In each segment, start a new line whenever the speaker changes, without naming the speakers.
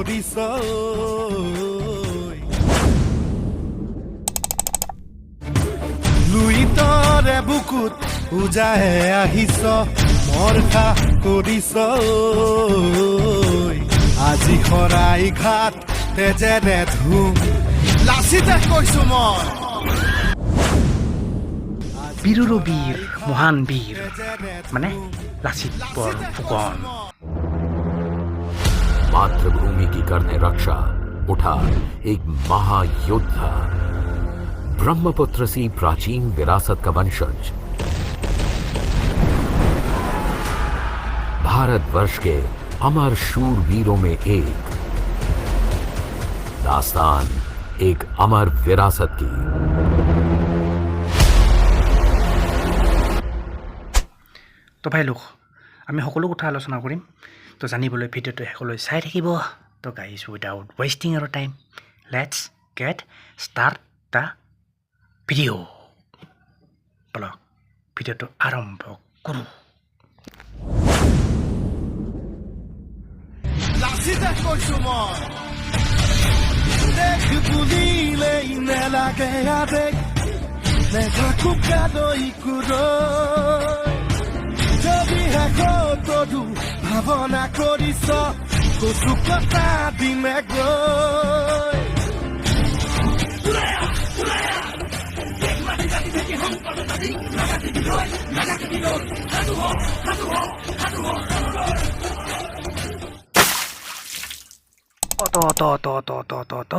কৰিছ ঐ। লুইতৰে বুকুত উজাহে আহিছ, মৰখা কৰিছ আজি শৰাই ঘাট তেজেৰে ধুম। লাচিতে কৈছো মই।
বীরুরু বীর মহান
তেজেৰে
মানে লাচিত বৰ ফুকন
मातृभूमि की करने रक्षा उठा एक महायोद्धा ब्रह्मपुत्र सी प्राचीन विरासत का वंशज भारतवर्ष के अमर शूरवीरों में एक दास्तान एक अमर विरासत की
তো ভাই লোক আমি সকলো কথা আলোচনা কৰিম তো জানিবলৈ ভিডিঅ'টো শেষলৈ চাই থাকিব। তো গাইজ উইদাউট ৱেষ্টিং আৰু time let's get start the video' বলক ভিডিঅ'টো আৰম্ভ কৰোঁ।
মই। দেশ বুলিলেই নেলাগে কতদু ভাৱনা কৰিছ কচু কটা দিমে গৈ
অত অত অত অত অত অত অত।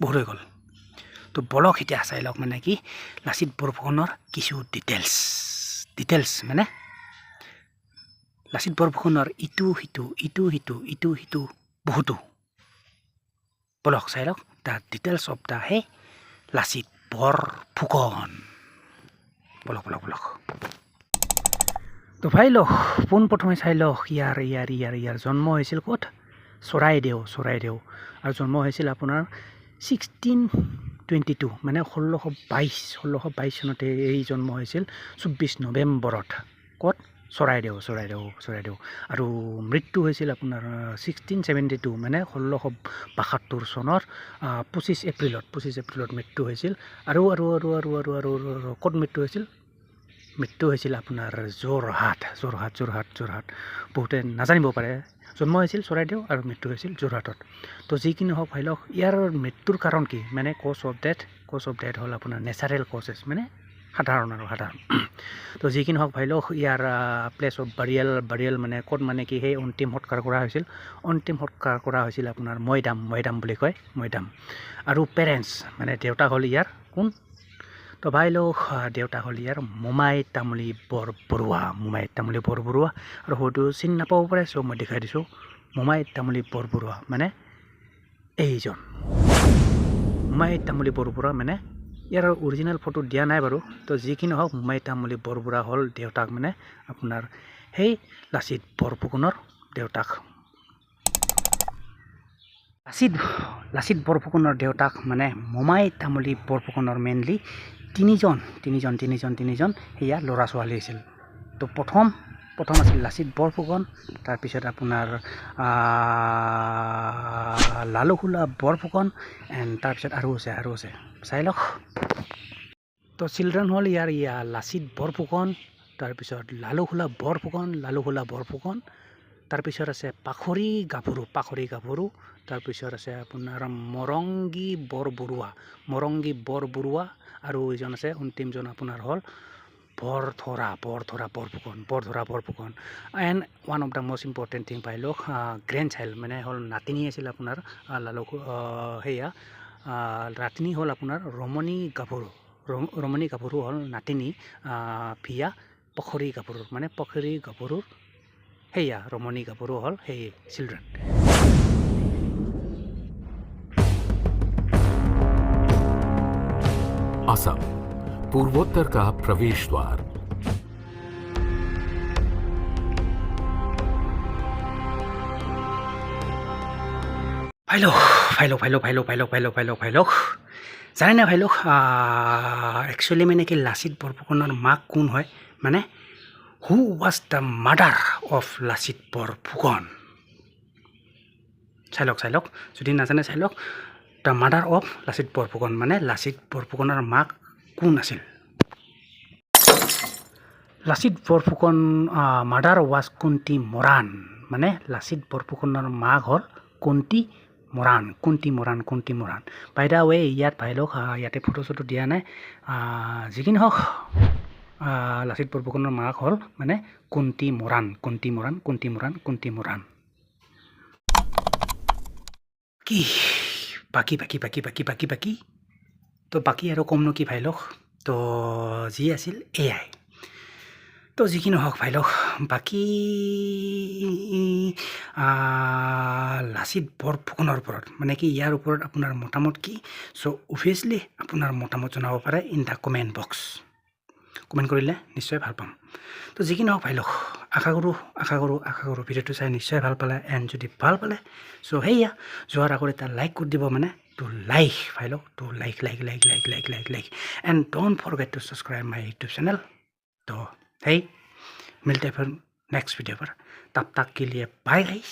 বহুত হৈ গ'ল। তো বলক এতিয়া চাই লওক মানে কি, লাচিত বৰফুকনৰ কিছু ডিটেইলছ ডিটেইলছ মানে লাচিত বৰফুকনৰ ইটো সিটো ইটো সিটো ইটো সিটো, বহুতো। বলক চাই লওক দ্য ডিটেইলছ অফ দ্য হে লাচিত বৰফুকন বলক বলক বলক। তো ভাই লওক পোনপ্ৰথমে চাই লওক ইয়াৰ ইয়াৰ ইয়াৰ ইয়াৰ জন্ম হৈছিল ক'ত? চৰাইদেউ চৰাইদেউ। আৰু জন্ম হৈছিল আপোনাৰ ছিক্সটিন টুৱেণ্টি টু মানে ষোল্লশ বাইছ ষোল্লশ বাইছ চনতে এই জন্ম হৈছিল, চৌব্বিছ নৱেম্বৰত। ক'ত? চৰাইদেউ চৰাইদেউ চৰাইদেউ আৰু মৃত্যু হৈছিল আপোনাৰ ছিক্সটিন ছেভেণ্টি টু মানে ষোল্লশ বাসত্তৰ চনৰ পঁচিছ এপ্ৰিলত পঁচিছ এপ্ৰিলত মৃত্যু হৈছিল। আৰু আৰু আৰু আৰু আৰু আৰু ক'ত মৃত্যু হৈছিল? মৃত্যু হৈছিল আপোনাৰ যোৰহাট যোৰহাট যোৰহাট যোৰহাট। বহুতে নাজানিব পাৰে। জন্ম হৈছিল চৰাইদেউ আৰু মৃত্যু হৈছিল যোৰহাটত। তো যি কি নহওক ভাই লওক, ইয়াৰ মৃত্যুৰ কাৰণ কি? মানে cause of death cause of death হ'ল আপোনাৰ নেচাৰেল কজেছ মানে সাধাৰণ আৰু সাধাৰণ। তো যি কি নহওক ভাই লওক ইয়াৰ প্লেচ অফ বাৰিয়েল বাৰিয়েল মানে ক'ত মানে কি সেই অন্তিম সৎকাৰ কৰা হৈছিল? অন্তিম সৎকাৰ কৰা হৈছিল আপোনাৰ মৈদাম মৈদাম বুলি কয় মৈদাম। আৰু পেৰেণ্টছ মানে দেউতা হ'ল ইয়াৰ কোন? তো ভাই আহ, দেউতা হ'ল ইয়াৰ মোমাই তামুলী বৰ বৰুৱা মোমাই তামুলী বৰ বৰুৱা। আৰু হয়তো চিনি নাপাব পাৰে চ' মই দেখাই দিছোঁ। মোমাই তামুলী বৰ বৰুৱা মানে এইজন। মোমাই তামুলী বৰ বৰুৱা মানে ইয়াৰ অৰিজিনেল ফটো দিয়া নাই বাৰু। তো যি কি নহওক মোমাই তামুলী বৰ বৰুৱা হ'ল দেউতাক মানে আপোনাৰ সেই লাচিত বৰফুকনৰ দেউতাক। লাচিত লাচিত বৰফুকনৰ দেউতাক মানে মোমাই তামুলী বৰফুকনৰ মেইনলি তিনিজন তিনিজন তিনিজন তিনিজন সেয়া ল'ৰা ছোৱালী আছিল। তো প্ৰথম প্ৰথম আছিল লাচিত বৰফুকন তাৰপিছত আপোনাৰ লালুখোলা বৰফুকন এণ্ড তাৰপিছত আৰু আছে আৰু আছে। চাই লওক তো চিলড্ৰেন হ'ল ইয়াৰ ইয়াৰ লাচিত বৰফুকন তাৰপিছত লালুখোলা বৰফুকন লালুখোলা বৰফুকন তাৰপিছত আছে পাখৰি গাভৰু পাখৰি গাভৰু তাৰপিছত আছে আপোনাৰ মৰংগী বৰবৰুৱা মৰংগী বৰবৰুৱা আৰু এইজন আছে অন্তিমজন আপোনাৰ হ'ল বৰধৰা বৰধৰা Borphukan বৰধৰা Borphukan. And one of the most important thing পাই লওক গ্ৰেণ্ড চাইল্ড মানে হ'ল নাতিনী আছিল আপোনাৰ আহ, সেয়া নাতিনী হ'ল আপোনাৰ ৰমণী গাভৰু ৰম- ৰমণী গাভৰু হ'ল নাতিনী আহ, ভিয়া পখৰী গাভৰুৰ মানে পখৰী গাভৰুৰ সেয়া ৰমণী গাভৰু হ'ল সেই চিলড্ৰেন
असम पूर्वोत्तर का प्रवेश द्वार
ভাইলোক ভাইলোক ভাইলোক ভাইলোক ভাইলোক ভাইলোক ভাইলোক। জানেনে ভাইলোক একচুৱেলি মানে কি লাচিত বৰফুকনৰ মাক কোন হয়? মানে who was the mother of Lachit Borphukan? চাই লওক চাই লওক যদি নাজানে চাই লওক the mother of Lachit Borphukan মানে লাচিত বৰফুকনৰ মাক কোন আছিল? লাচিত বৰফুকন মাডাৰ ৱাজ কুন্তি মৰাণ মানে লাচিত বৰফুকনৰ মাক হ'ল কুন্তি মৰাণ কুন্তি মৰাণ কুন্তি মৰাণ বাইদা ৱে ইয়াত ভাই লওক ইয়াতে ফটো চটো দিয়া নাই। যি কি নহওক লাচিত বৰফুকনৰ মাক হ'ল মানে কুন্তি মৰাণ কুন্তি মৰাণ কুন্তি মৰাণ কুন্তি মৰাণ। কি? বাকী বাকী বাকী বাকী বাকী বাকী? তো বাকী আৰু কমনো কি ভাই লওক তো যি আছিল এয়াই। তো যি কি নহওক ভাই লওক বাকী লাচিত বৰফুকনৰ ওপৰত মানে কি ইয়াৰ ওপৰত আপোনাৰ মতামত কি চ' অভিয়াছলি আপোনাৰ মতামত জনাব পাৰে in the comment box comment কৰিলে নিশ্চয় ভাল পাম তো যি কি নহওক ভাই লওক আশা কৰোঁ আশা কৰোঁ আশা কৰোঁ ভিডিঅ'টো চাই নিশ্চয় ভাল পালে এণ্ড যদি ভাল পালে চ' সেয়া যোৱাৰ আগত এটা লাইক কৰি দিব মানে টু লাইক ভাই লওক to like like like like like like like and don't forget to subscribe my YouTube channel तो है मिलते हैं फिर नेक्स्ट वीडियो पर तब तक के लिए बाय गाइस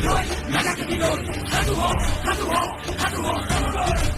広い長くの覚悟覚悟覚悟覚
悟